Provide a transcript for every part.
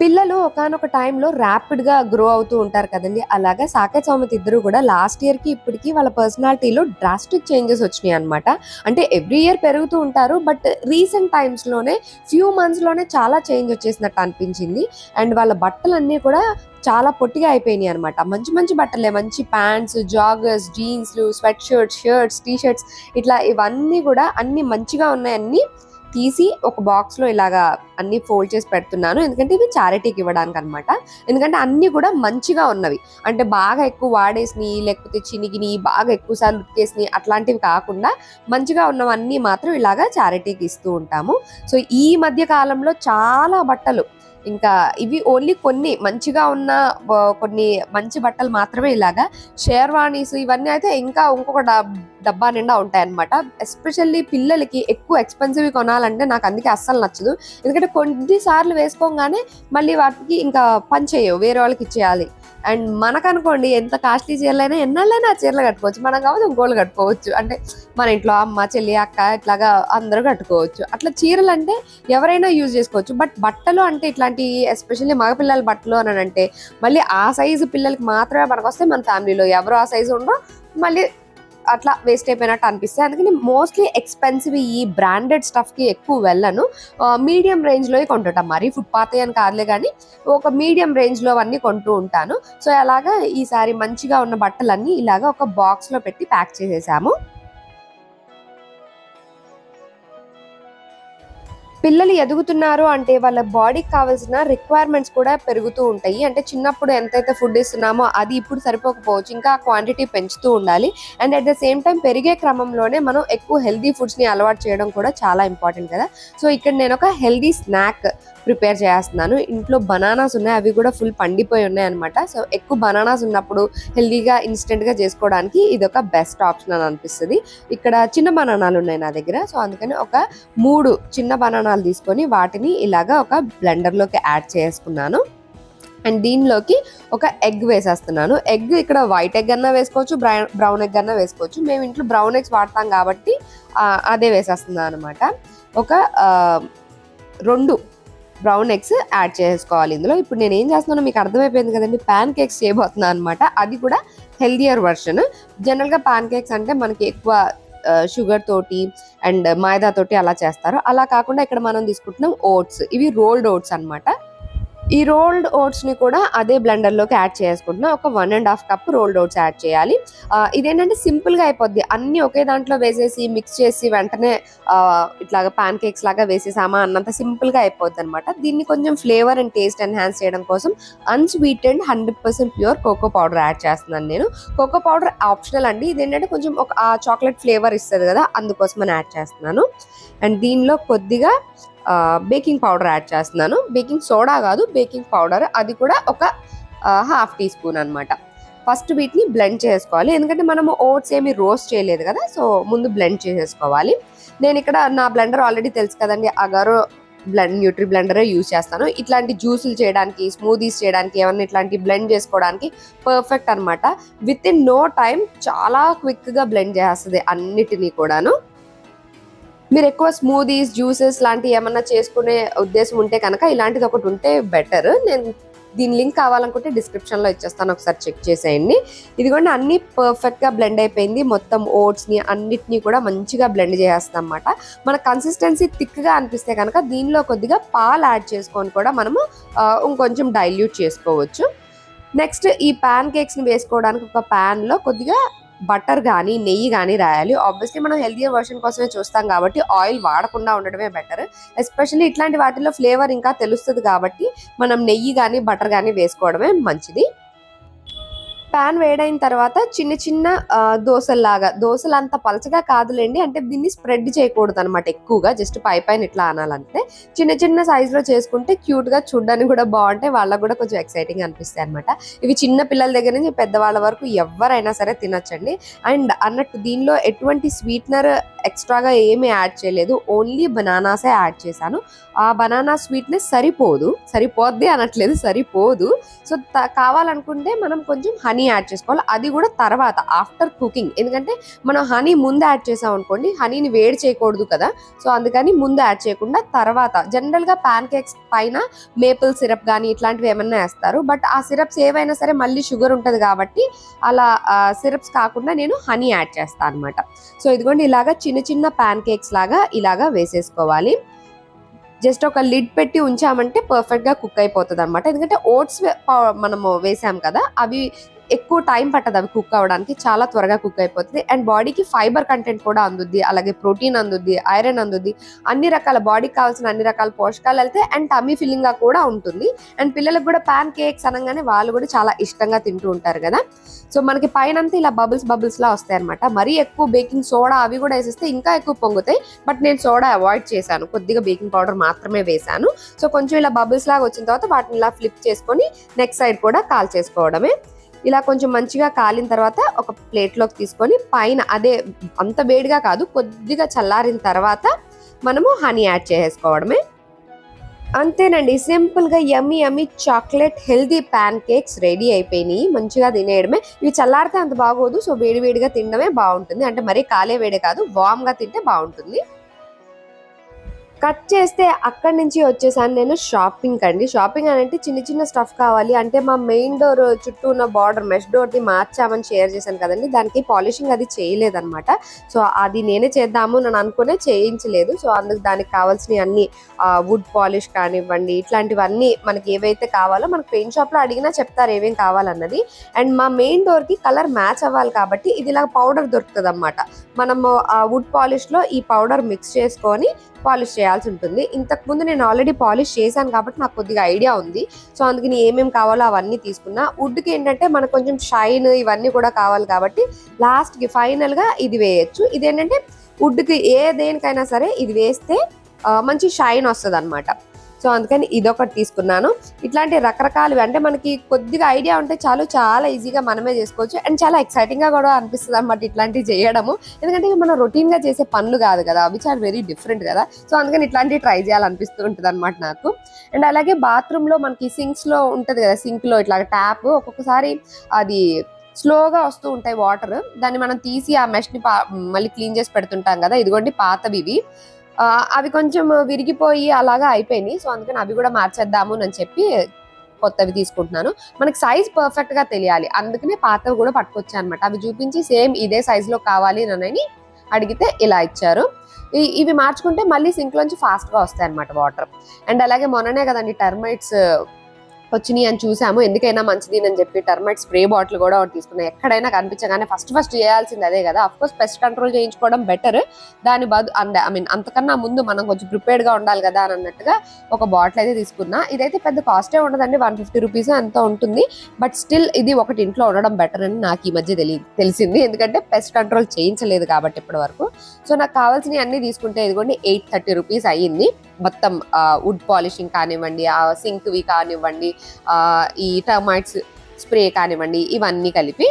పిల్లలు ఒకనొక టైంలో ర్యాపిడ్గా గ్రో అవుతూ ఉంటారు కదండి. అలాగా సాకేత్ సౌమిత్ ఇద్దరు కూడా లాస్ట్ ఇయర్కి ఇప్పటికి వాళ్ళ పర్సనాలిటీలో డ్రాస్టిక్ చేంజెస్ వచ్చినాయి అనమాట అంటే ఎవ్రీ ఇయర్ పెరుగుతూ ఉంటారు బట్ రీసెంట్ టైమ్స్లోనే ఫ్యూ మంత్స్లోనే చాలా చేంజ్ వచ్చేసినట్టు అనిపించింది. అండ్ వాళ్ళ బట్టలన్నీ కూడా చాలా పొట్టిగా అయిపోయినాయి అనమాట మంచి మంచి బట్టలే మంచి pants joggers జీన్స్లు sweat shirts shirts T shirts ఇట్లా ఇవన్నీ కూడా అన్ని మంచిగా ఉన్నాయి అన్ని. తీసి ఒక బాక్స్లో ఇలాగా అన్ని ఫోల్డ్ చేసి పెడుతున్నాను. ఎందుకంటే ఇవి చారిటీకి ఇవ్వడానికి అనమాట ఎందుకంటే అన్నీ కూడా మంచిగా ఉన్నవి. అంటే బాగా ఎక్కువ వాడేసినాయి లేకపోతే చినిగిని బాగా ఎక్కువ సార్లు ఉతికేసినాయి అట్లాంటివి కాకుండా మంచిగా ఉన్నవన్నీ మాత్రం ఇలాగా చారిటీకి ఇస్తూ ఉంటాము. సో ఈ మధ్య కాలంలో చాలా బట్టలు ఇంకా ఇవి ఓన్లీ కొన్ని మంచిగా ఉన్న కొన్ని మంచి బట్టలు మాత్రమే ఇలాగా. షేర్వాణీస్ ఇవన్నీ అయితే ఇంకా ఇంకొక డబ్- డబ్బా నిండా ఉంటాయి అనమాట ఎస్పెషల్లీ పిల్లలకి ఎక్కువ ఎక్స్పెన్సివ్ కొనాలంటే నాకు అందుకే అస్సలు నచ్చదు. ఎందుకంటే కొన్నిసార్లు వేసుకోగానే మళ్ళీ వాటికి ఇంకా పని చేయవు. వేరే వాళ్ళకి ఇచ్చేయాలి. అండ్ మనకనుకోండి ఎంత కాస్ట్లీ చీరలైనా ఎన్నాళ్ళైనా ఆ చీరలు కట్టుకోవచ్చు. మనం కావచ్చు ఇంకోళ్ళు కట్టుకోవచ్చు. అంటే మన ఇంట్లో అమ్మ చెల్లి అక్క ఇట్లాగా అందరూ కట్టుకోవచ్చు. అట్లా చీరలు అంటే ఎవరైనా యూజ్ చేసుకోవచ్చు. బట్ బట్టలు అంటే ఇట్లాంటి ఎస్పెషల్లీ మగపిల్లల బట్టలు అని అంటే మళ్ళీ ఆ సైజు పిల్లలకి మాత్రమే మనకు వస్తే మన ఫ్యామిలీలో ఎవరు ఆ సైజు ఉండో మళ్ళీ అట్లా వేస్ట్ అయిపోయినట్టు అనిపిస్తుంది అందుకని మోస్ట్లీ ఎక్స్పెన్సివ్ ఈ బ్రాండెడ్ స్టఫ్కి ఎక్కువ వెళ్ళను. మీడియం రేంజ్లో కొంటుంటాం మరి. ఫుట్పాత్ అని కాదులే కానీ ఒక మీడియం రేంజ్లో అన్నీ కొంటూ ఉంటాను. సో అలాగా ఈసారి మంచిగా ఉన్న బట్టలన్నీ ఇలాగా ఒక బాక్స్లో పెట్టి ప్యాక్ చేసేసాము. పిల్లలు ఎదుగుతున్నారు అంటే వాళ్ళ బాడీకి కావాల్సిన రిక్వైర్మెంట్స్ కూడా పెరుగుతూ ఉంటాయి. అంటే చిన్నప్పుడు ఎంతైతే ఫుడ్ ఇస్తున్నామో అది ఇప్పుడు సరిపోకపోవచ్చు. ఇంకా క్వాంటిటీ పెంచుతూ ఉండాలి. And at the same time పెరిగే క్రమంలోనే మనం ఎక్కువ హెల్దీ ఫుడ్స్ని అలవాటు చేయడం కూడా చాలా ఇంపార్టెంట్ కదా. సో ఇక్కడ నేను ఒక హెల్దీ స్నాక్ ప్రిపేర్ చేస్తున్నాను. ఇంట్లో బనానాస్ ఉన్నాయి. అవి కూడా ఫుల్ పండిపోయి ఉన్నాయి అనమాట సో ఎక్కువ బనానాస్ ఉన్నప్పుడు హెల్దీగా ఇన్స్టెంట్గా చేసుకోవడానికి ఇది ఒక బెస్ట్ ఆప్షన్ అని అనిపిస్తుంది. ఇక్కడ చిన్న బనానాలు ఉన్నాయి నా దగ్గర. సో అందుకని ఒక మూడు చిన్న విత్తనాలు తీసుకొని వాటిని ఇలాగా ఒక బ్లెండర్లోకి యాడ్ చేసుకున్నాను. అండ్ దీనిలోకి ఒక ఎగ్ వేసేస్తున్నాను. ఎగ్ ఇక్కడ వైట్ ఎగ్ అన్నా వేసుకోవచ్చు బ్రౌన్ బ్రౌన్ ఎగ్ అన్నా వేసుకోవచ్చు. మేము ఇంట్లో బ్రౌన్ ఎగ్స్ వాడతాం కాబట్టి అదే వేసేస్తున్నాను అనమాట ఒక రెండు బ్రౌన్ ఎగ్స్ యాడ్ చేసుకోవాలి ఇందులో. ఇప్పుడు నేను ఏం చేస్తున్నానో మీకు అర్థమైపోయింది కదండి. ప్యాన్ కేక్స్ చేయబోతున్నాను అనమాట అది కూడా హెల్దియర్ వర్షన్. జనరల్గా ప్యాన్ కేక్స్ అంటే మనకి ఎక్కువ షుగర్ తోటి అండ్ మైదా తోటి అలా చేస్తారు. అలా కాకుండా ఇక్కడ మనం తీసుకుంటున్నాం ఓట్స్. ఇవి రోల్డ్ ఓట్స్ అన్నమాట. ఈ రోల్డ్ ఓట్స్ని కూడా అదే బ్లెండర్లోకి యాడ్ చేసుకుంటున్నా. ఒక one and half cup rolled oats add చేయాలి. ఇదేంటంటే సింపుల్గా అయిపోద్ది. అన్ని ఒకే దాంట్లో వేసేసి మిక్స్ చేసి వెంటనే ఇట్లా ఇట్లాగా పాన్ కేక్స్ లాగా వేసేసామా అన్నంత సింపుల్గా అయిపోద్ది అనమాట దీన్ని కొంచెం ఫ్లేవర్ అండ్ టేస్ట్ ఎన్హాన్స్ చేయడం కోసం unsweetened hundred percent pure cocoa powder add చేస్తున్నాను నేను. కోకో పౌడర్ ఆప్షనల్ అండి. ఇదేంటంటే కొంచెం ఒక చాక్లెట్ ఫ్లేవర్ ఇస్తుంది కదా అందుకోసం అని యాడ్ చేస్తున్నాను. అండ్ దీనిలో కొద్దిగా బేకింగ్ పౌడర్ యాడ్ చేస్తున్నాను. బేకింగ్ సోడా కాదు బేకింగ్ పౌడర్. అది కూడా ఒక హాఫ్ టీ స్పూన్ అనమాట ఫస్ట్ వీటిని బ్లెండ్ చేసుకోవాలి. ఎందుకంటే మనము ఓట్స్ ఏమి రోస్ట్ చేయలేదు కదా సో ముందు బ్లెండ్ చేసేసుకోవాలి. నేను ఇక్కడ నా బ్లెండర్ ఆల్రెడీ తెలుసు కదండి అగారో బ్లెండ్ న్యూట్రీ బ్లెండరే యూజ్ చేస్తాను. ఇట్లాంటి జ్యూసులు చేయడానికి స్మూదీస్ చేయడానికి ఏమన్నా ఇట్లాంటి బ్లెండ్ చేసుకోవడానికి పర్ఫెక్ట్ అన్నమాట. విత్ ఇన్ నో టైం చాలా క్విక్గా బ్లెండ్ చేస్తుంది అన్నిటినీ కూడాను. మీరు ఎక్కువ స్మూదీస్ జ్యూసెస్ లాంటివి ఏమన్నా చేసుకునే ఉద్దేశం ఉంటే కనుక ఇలాంటిది ఒకటి ఉంటే బెటర్ నేను దీని లింక్ కావాలనుకుంటే డిస్క్రిప్షన్లో ఇచ్చేస్తాను ఒకసారి చెక్ చేసేయండి. ఇదిగోండి అన్ని పర్ఫెక్ట్గా బ్లెండ్ అయిపోయింది. మొత్తం ఓట్స్ని అన్నిటినీ కూడా మంచిగా బ్లెండ్ చేస్తాం అనమాట మన కన్సిస్టెన్సీ థిక్గా అనిపిస్తే కనుక దీనిలో కొద్దిగా పాలు యాడ్ చేసుకొని కూడా మనము ఇంకొంచెం డైల్యూట్ చేసుకోవచ్చు. నెక్స్ట్ ఈ ప్యాన్ కేక్స్ని వేసుకోవడానికి ఒక ప్యాన్లో కొద్దిగా బటర్ కానీ నెయ్యి కానీ రాయాలి. ఆబ్వియస్లీ మనం హెల్దియర్ వర్షన్ కోసమే చూస్తాం కాబట్టి ఆయిల్ వాడకుండా ఉండడమే బెటర్ ఎస్పెషల్లీ ఇట్లాంటి వాటిల్లో ఫ్లేవర్ ఇంకా తెలుస్తుంది కాబట్టి మనం నెయ్యి కానీ బటర్ కానీ వేసుకోవడమే మంచిది. ప్యాన్ వేడైన తర్వాత చిన్న చిన్న దోశల్లాగా దోశలు దోసలు అంత పలచగా కాదులేండి అంటే దీన్ని స్ప్రెడ్ చేయకూడదు అనమాట ఎక్కువగా జస్ట్ పై పైన ఇట్లా అనాలంటే. చిన్న చిన్న సైజులో చేసుకుంటే క్యూట్గా చూడడానికి కూడా బాగుంటాయి వాళ్ళకి కూడా కొంచెం ఎక్సైటింగ్ అనిపిస్తాయి అనమాట ఇవి చిన్న పిల్లల దగ్గర నుంచి పెద్దవాళ్ళ వరకు ఎవరైనా సరే తినొచ్చండి. అండ్ అన్నట్టు దీనిలో ఎటువంటి స్వీట్నర్ ఎక్స్ట్రాగా ఏమీ యాడ్ చేయలేదు ఓన్లీ బనానాసే యాడ్ చేశాను. ఆ బనానా స్వీట్నెస్ సరిపోదు సరిపోద్ది అనట్లేదు సరిపోదు. సో కావాలనుకుంటే మనం కొంచెం హనీ హనీ యాడ్ చేసుకోవాలి. అది కూడా తర్వాత ఆఫ్టర్ కుకింగ్. ఎందుకంటే మనం హనీ ముందు యాడ్ చేసాం అనుకోండి హనీని వేడి చేయకూడదు కదా. సో అందుకని ముందు యాడ్ చేయకుండా తర్వాత జనరల్గా ప్యాన్ కేక్స్ పైన మేపుల్ సిరప్ కానీ ఇట్లాంటివి ఏమన్నా వేస్తారు. బట్ ఆ సిరప్స్ ఏవైనా సరే మళ్ళీ షుగర్ ఉంటుంది కాబట్టి అలా సిరప్స్ కాకుండా నేను హనీ యాడ్ చేస్తాను అనమాట సో ఇదిగోండి ఇలాగా చిన్న చిన్న ప్యాన్ కేక్స్ లాగా ఇలాగా వేసేసుకోవాలి. జస్ట్ ఒక లిడ్ పెట్టి ఉంచామంటే పర్ఫెక్ట్గా కుక్ అయిపోతుంది అనమాట ఎందుకంటే ఓట్స్ మనము వేసాం కదా అవి ఎక్కువ టైం పట్టదు అవి కుక్ అవ్వడానికి చాలా త్వరగా కుక్ అయిపోతుంది. అండ్ బాడీకి ఫైబర్ కంటెంట్ కూడా అందుద్ది అలాగే ప్రోటీన్ అందుద్ది ఐరన్ అందుద్ది అన్ని రకాల బాడీకి కావాల్సిన అన్ని రకాల పోషకాలు వెళ్తే అండ్ టమీ ఫిల్లింగ్గా కూడా ఉంటుంది. అండ్ పిల్లలకు కూడా ప్యాన్ కేక్స్ అనగానే వాళ్ళు కూడా చాలా ఇష్టంగా తింటూ ఉంటారు కదా. సో మనకి పైన అంతా ఇలా బబుల్స్ బబుల్స్ లా వస్తాయి అనమాట మరీ ఎక్కువ బేకింగ్ సోడా అవి కూడా వేసేస్తే ఇంకా ఎక్కువ పొంగుతాయి. బట్ నేను సోడా అవాయిడ్ చేశాను. కొద్దిగా బేకింగ్ పౌడర్ మాత్రమే వేశాను. సో కొంచెం ఇలా బబుల్స్ లాగా వచ్చిన తర్వాత వాటిని ఇలా ఫ్లిప్ చేసుకొని నెక్స్ట్ సైడ్ కూడా కాల్ చేసుకోవడమే ఇలా కొంచెం మంచిగా కాలిన తర్వాత ఒక ప్లేట్లోకి తీసుకొని పైన అదే అంత వేడిగా కాదు కొద్దిగా చల్లారిన తర్వాత మనము హనీ యాడ్ చేసేసుకోవడమే. అంతేనండి సింపుల్గా yummy yummy chocolate healthy pancakes ready అయిపోయినాయి మంచిగా తినేయడమే. ఇవి చల్లారితే అంత బాగోదు సో వేడివేడిగా తినడమే బాగుంటుంది. అంటే మరీ కాలే వేడే కాదు వామ్గా తింటే బాగుంటుంది. కట్ చేస్తే అక్కడి నుంచి వచ్చేసాను నేను షాపింగ్ అండి. షాపింగ్ అంటే చిన్న చిన్న స్టఫ్ కావాలి అంటే మా మెయిన్ డోర్ చుట్టూ ఉన్న బార్డర్ మెష్ డోర్ది మార్చామని షేర్ చేశాను కదండి. దానికి పాలిషింగ్ అది చేయలేదన్నమాట. సో అది నేనే చేద్దాము నేను అనుకునే చేయించలేదు. సో అందుకు దానికి కావాల్సిన అన్ని వుడ్ పాలిష్ కానివ్వండి ఇట్లాంటివన్నీ మనకి ఏవైతే కావాలో మనకి పెయింట్ షాప్లో అడిగినా చెప్తారు ఏమేమి కావాలన్నది. అండ్ మా మెయిన్ డోర్కి కలర్ మ్యాచ్ అవ్వాలి కాబట్టి ఇది ఇలా పౌడర్ దొరుకుతుంది అనమాట మనము ఆ వుడ్ పాలిష్లో ఈ పౌడర్ మిక్స్ చేసుకొని పాలిష్ చేయాల్సి ఉంటుంది. ఇంతకు ముందు నేను ఆల్రెడీ పాలిష్ చేశాను కాబట్టి నాకు కొద్దిగా ఐడియా ఉంది. సో అందుకని ఏమేమి కావాలో అవన్నీ తీసుకున్నా. వుడ్కి ఏంటంటే మనకు కొంచెం షైన్ ఇవన్నీ కూడా కావాలి కాబట్టి లాస్ట్కి ఫైనల్గా ఇది వేయచ్చు. ఇదేంటంటే వుడ్కి ఏ దేనికైనా సరే ఇది వేస్తే మంచి షైన్ వస్తుంది అనమాట సో అందుకని ఇదొకటి తీసుకున్నాను. ఇట్లాంటి రకరకాలు అంటే మనకి కొద్దిగా ఐడియా ఉంటే చాలు చాలా ఈజీగా మనమే చేసుకోవచ్చు. అండ్ చాలా ఎక్సైటింగ్గా కూడా అనిపిస్తుంది అనమాట ఇట్లాంటివి చేయడము. ఎందుకంటే మనం రొటీన్గా చేసే పనులు కాదు కదా విచ్ ఆర్ వెరీ డిఫరెంట్ కదా. సో అందుకని ఇట్లాంటివి ట్రై చేయాలనిపిస్తూ ఉంటుంది అనమాట నాకు. అండ్ అలాగే బాత్రూమ్లో మనకి సింక్స్లో ఉంటది కదా సింక్లో ఇట్లా ట్యాప్ ఒక్కొక్కసారి అది స్లోగా వస్తూ ఉంటాయి వాటర్. దాన్ని మనం తీసి ఆ మెష్ని మళ్ళీ క్లీన్ చేసి పెడుతుంటాం కదా ఇదిగోండి పాతవి ఇవి. అవి కొంచెం విరిగిపోయి అలాగా అయిపోయినాయి. సో అందుకని అవి కూడా మార్చేద్దాము అని చెప్పి కొత్తవి తీసుకుంటున్నాను. మనకి సైజ్ పర్ఫెక్ట్గా తెలియాలి. అందుకనే పాతవి కూడా పట్టుకొచ్చాను అనమాట అవి చూపించి సేమ్ ఇదే సైజ్లో కావాలి అని అడిగితే ఇలా ఇచ్చారు. ఇవి మార్చుకుంటే మళ్ళీ సింక్ లోంచి ఫాస్ట్గా వస్తాయి అనమాట వాటర్ అండ్ అలాగే మొన్ననే కదండి టర్మైట్స్ వచ్చినాయి అని చూసాము. ఎందుకైనా మంచిది అని చెప్పి టర్మైట్ స్ప్రే బాటిల్ కూడా ఒకటి తీసుకున్నాం ఎక్కడైనా కనిపించగానే ఫస్ట్ ఫస్ట్ చేయాల్సింది అదే కదా. అఫ్ కోర్స్ పెస్ట్ కంట్రోల్ చేయించుకోవడం బెటర్ దాని బదు అండ్ ఐ మీన్ అంతకన్నా ముందు మనం కొంచెం ప్రిపేర్డ్గా ఉండాలి కదా అని అన్నట్టుగా ఒక బాటిల్ అయితే తీసుకున్నా. ఇదైతే పెద్ద కాస్టే ఉండదండి. వన్ ఫిఫ్టీ రూపీస్ అంతా ఉంటుంది. బట్ స్టిల్ ఇది ఒకటి ఇంట్లో ఉండడం బెటర్ అని నాకు ఈ మధ్య తెలియ తెలిసింది. ఎందుకంటే పెస్ట్ కంట్రోల్ చేయించలేదు కాబట్టి ఇప్పటి వరకు సో నాకు కావాల్సినవి అన్నీ తీసుకుంటే ఇదిగోండి ఎయిట్ థర్టీ రూపీస్ అయ్యింది. మొత్తం వుడ్ పాలిషింగ్ కానివ్వండి ఆ సింక్వి కానివ్వండి ఈ టర్మైట్స్ స్ప్రే కానివ్వండి ఇవన్నీ కలిపి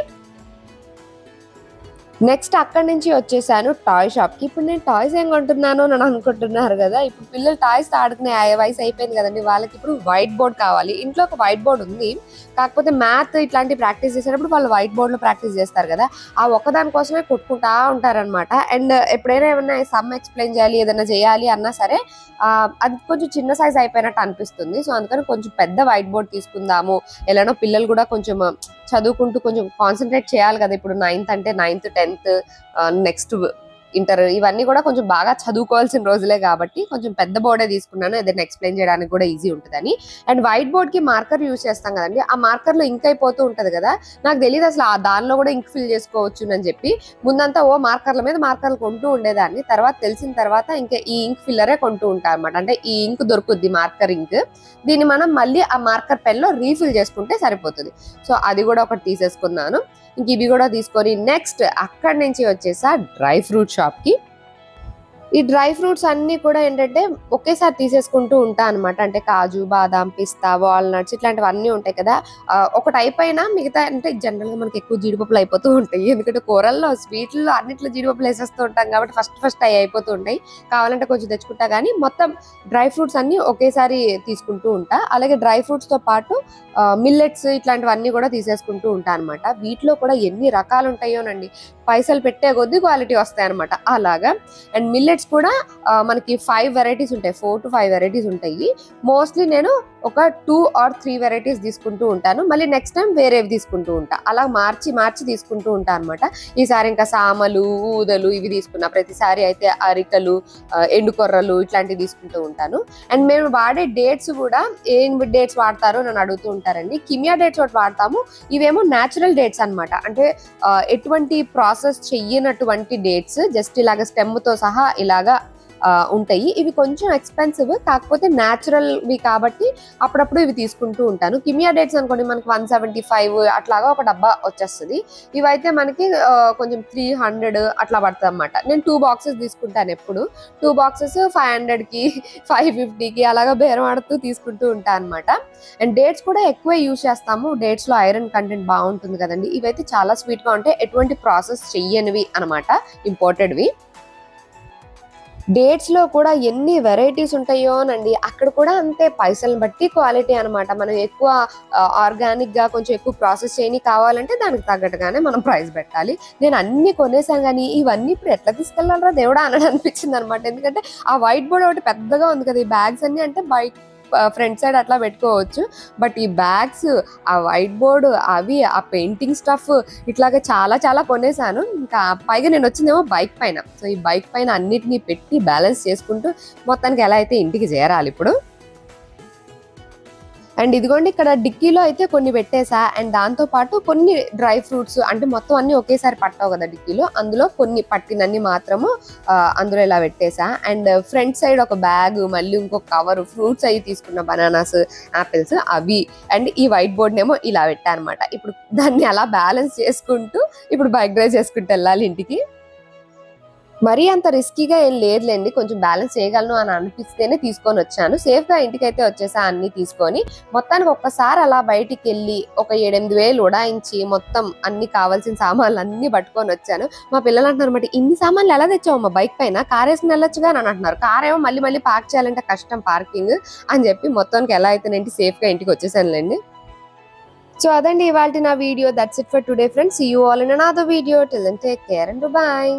నెక్స్ట్ అక్కడి నుంచి వచ్చేసాను టాయ్ షాప్కి ఇప్పుడు నేను టాయ్స్ ఏం కొంటున్నాను అని అనుకుంటున్నారు కదా. ఇప్పుడు పిల్లలు టాయ్స్ ఆడుకునే వయసు అయిపోయింది కదండి. వాళ్ళకి ఇప్పుడు వైట్ బోర్డ్ కావాలి. ఇంట్లో ఒక వైట్ బోర్డ్ ఉంది. కాకపోతే మ్యాథ్ ఇట్లాంటి ప్రాక్టీస్ చేసేటప్పుడు వాళ్ళు వైట్ బోర్డ్లో ప్రాక్టీస్ చేస్తారు కదా ఆ ఒక్కదాని కోసమే కొట్టుకుంటా ఉంటారన్నమాట. అండ్ ఎప్పుడైనా ఏమైనా సమ్ ఎక్స్ప్లెయిన్ చేయాలి ఏదైనా చేయాలి అన్నా సరే అది కొంచెం చిన్న సైజ్ అయిపోయినట్టు అనిపిస్తుంది. సో అందుకని కొంచెం పెద్ద వైట్ బోర్డ్ తీసుకుందాము. ఎలానో పిల్లలు కూడా కొంచెం చదువుకుంటూ కొంచెం కాన్సన్ట్రేట్ చేయాలి కదా ఇప్పుడు నైన్త్ అంటే నైన్త్ టెన్త్ నెక్స్ట్ ఇంటర్ ఇవన్నీ కూడా కొంచెం బాగా చదువుకోవాల్సిన రోజులే కాబట్టి కొంచెం పెద్ద బోర్డే తీసుకున్నాను. ఏదైనా ఎక్స్ప్లెయిన్ చేయడానికి కూడా ఈజీ ఉంటుందని. అండ్ వైట్ బోర్డ్కి మార్కర్ యూజ్ చేస్తాం కదండి. ఆ మార్కర్లో ఇంక్ అయిపోతూ ఉంటది కదా. నాకు తెలియదు అసలు ఆ దానిలో కూడా ఇంక్ ఫిల్ చేసుకోవచ్చు అని చెప్పి. ముందంతా ఓ మార్కర్ల మీద మార్కర్లు కొంటూ ఉండేదాన్ని. తర్వాత తెలిసిన తర్వాత ఇంకా ఈ ఇంక్ ఫిల్లరే కొంటూ ఉంటాను అనమాట అంటే ఈ ఇంక్ దొరుకుద్ది మార్కర్ ఇంక్ దీన్ని మనం మళ్ళీ ఆ మార్కర్ పెన్లో రీఫిల్ చేసుకుంటే సరిపోతుంది. సో అది కూడా ఒకటి తీసేసుకున్నాను. ఇంక ఇవి కూడా తీసుకొని నెక్స్ట్ అక్కడి నుంచి వచ్చేసా డ్రై ఫ్రూట్ షాప్కి ఈ డ్రై ఫ్రూట్స్ అన్ని కూడా ఏంటంటే ఒకేసారి తీసేసుకుంటూ ఉంటా అనమాట అంటే కాజు బాదాం పిస్తా వాల్నట్స్ ఇట్లాంటివన్నీ ఉంటాయి కదా. ఒకటి అయిపోయినా మిగతా అంటే జనరల్గా మనకి ఎక్కువ జీడిపప్పులు అయిపోతూ ఉంటాయి. ఎందుకంటే కూరల్లో స్వీట్లో అన్నిట్లో జీడిపప్పులు వేసేస్తూ ఉంటాం కాబట్టి ఫస్ట్ ఫస్ట్ అవి అయిపోతూ ఉంటాయి. కావాలంటే కొంచెం తెచ్చుకుంటా కానీ మొత్తం డ్రై ఫ్రూట్స్ అన్ని ఒకేసారి తీసుకుంటూ ఉంటా. అలాగే డ్రై ఫ్రూట్స్తో పాటు మిల్లెట్స్ ఇట్లాంటివన్నీ కూడా తీసేసుకుంటూ ఉంటా అనమాట వీటిలో కూడా ఎన్ని రకాలు ఉంటాయోనండి. పైసలు పెట్టే కొద్దీ క్వాలిటీ వస్తాయి అనమాట అలాగా? అండ్ మిల్లెట్స్ కూడా మనకి ఫైవ్ వెరైటీస్ ఉంటాయి. ఫోర్ టు ఫైవ్ వెరైటీస్ ఉంటాయి. మోస్ట్లీ నేను ఒక టూ ఆర్ త్రీ వెరైటీస్ తీసుకుంటూ ఉంటాను. మళ్ళీ నెక్స్ట్ టైం వేరేవి తీసుకుంటూ ఉంటా. అలా మార్చి మార్చి తీసుకుంటూ ఉంటా అనమాట ఈసారి ఇంకా సామలు ఊదలు ఇవి తీసుకున్నా. ప్రతిసారి అయితే అరికలు ఎండుకొర్రలు ఎండు కొర్రలు ఇట్లాంటివి తీసుకుంటూ ఉంటాను. అండ్ మేము వాడే డేట్స్ కూడా ఏం డేట్స్ వాడతారో నన్ను అడుగుతూ ఉంటారండి. కిమియా డేట్స్ ఒకటి వాడతాము. ఇవేమో న్యాచురల్ డేట్స్ అనమాట అంటే ఎటువంటి ప్రాసెస్ చెయ్యనటువంటి డేట్స్ జస్ట్ ఇలాగ స్టెమ్తో సహా ఇలాగా ఉంటాయి. ఇవి కొంచెం ఎక్స్పెన్సివ్ కాకపోతే న్యాచురల్వి కాబట్టి అప్పుడప్పుడు ఇవి తీసుకుంటూ ఉంటాను. కిమియా డేట్స్ అనుకోండి మనకి వన్ సెవెంటీ ఫైవ్ అట్లాగా ఒక డబ్బా వచ్చేస్తుంది. ఇవైతే మనకి కొంచెం త్రీ హండ్రెడ్ అట్లా పడుతుంది అనమాట నేను టూ బాక్సెస్ తీసుకుంటాను ఎప్పుడు. టూ బాక్సెస్ ఫైవ్ హండ్రెడ్కి ఫైవ్ ఫిఫ్టీకి అలాగా బేరం ఆడుతూ తీసుకుంటూ ఉంటాను అనమాట అండ్ డేట్స్ కూడా ఎక్కువ యూజ్ చేస్తాము. డేట్స్లో ఐరన్ కంటెంట్ బాగుంటుంది కదండి. ఇవైతే చాలా స్వీట్గా ఉంటాయి. ఎటువంటి ప్రాసెస్ చెయ్యనివి అనమాట ఇంపార్టెడ్వి డేట్స్లో కూడా ఎన్ని వెరైటీస్ ఉంటాయో అనండి అక్కడ కూడా అంతే పైసలు బట్టి క్వాలిటీ అనమాట మనం ఎక్కువ ఆర్గానిక్గా కొంచెం ఎక్కువ ప్రాసెస్ చేయని కావాలంటే దానికి తగ్గట్టుగానే మనం ప్రైస్ పెట్టాలి. నేను అన్ని కొనేసాను కానీ ఇవన్నీ ఇప్పుడు ఎట్లా తీసుకెళ్ళాలరా దేవుడా అని అనిపించింది అనమాట ఎందుకంటే ఆ వైట్ బోర్డ్ ఒకటి పెద్దగా ఉంది కదా ఈ బ్యాగ్స్ అన్ని అంటే బయట ఫ్రంట్ సైడ్ అట్లా పెట్టుకోవచ్చు. బట్ ఈ బ్యాగ్స్ ఆ వైట్ బోర్డు అవి ఆ పెయింటింగ్ స్టఫ్ ఇట్లాగా చాలా చాలా కొనేసాను. ఇంకా పైగా నేను వచ్చిందేమో బైక్ పైన. సో ఈ బైక్ పైన అన్నిటినీ పెట్టి బ్యాలెన్స్ చేసుకుంటూ మొత్తానికి ఎలా అయితే ఇంటికి చేరాలి ఇప్పుడు. అండ్ ఇదిగోండి ఇక్కడ డిక్కీలో అయితే కొన్ని పెట్టేసా. అండ్ దాంతో పాటు కొన్ని డ్రై ఫ్రూట్స్ అంటే మొత్తం అన్ని ఒకేసారి పట్టావు కదా డిక్కీలో. అందులో కొన్ని పట్టినన్ని మాత్రము అందులో ఇలా పెట్టేసా. అండ్ ఫ్రంట్ సైడ్ ఒక బ్యాగ్ మళ్ళీ ఇంకొక కవర్ ఫ్రూట్స్ అవి తీసుకున్న బనానాస్ ఆపిల్స్ అవి. అండ్ ఈ వైట్ బోర్డ్ ఏమో ఇలా పెట్టా అనమాట ఇప్పుడు దాన్ని అలా బ్యాలెన్స్ చేసుకుంటూ ఇప్పుడు బైక్ డ్రైవ్ చేసుకుంటూ వెళ్ళాలి ఇంటికి. మరీ అంత రిస్కీగా ఏం లేదులేండి. కొంచెం బ్యాలెన్స్ చేయగలను అని అనిపిస్తేనే తీసుకొని వచ్చాను. సేఫ్గా ఇంటికి అయితే వచ్చేసా అన్ని తీసుకొని. మొత్తానికి ఒక్కసారి అలా బయటికి వెళ్ళి ఒక ఏడెనిమిది వేలు ఉడాయించి మొత్తం అన్ని కావాల్సిన సామాన్లు అన్ని పట్టుకొని వచ్చాను. మా పిల్లలు అంటున్నారు అనమాట ఇన్ని సామాన్లు ఎలా తెచ్చావు మా బైక్ పైన? కార్ వేసుకుని వెళ్ళొచ్చుగా అని అంటున్నారు. కార్ ఏమో మళ్ళీ మళ్ళీ పార్క్ చేయాలంటే కష్టం పార్కింగ్ అని చెప్పి మొత్తానికి ఎలా అయితేనేంటి సేఫ్గా ఇంటికి వచ్చేసానులేండి. సో అదండి ఇవాళ నా video that's it for today friends you all in another video till take care and bye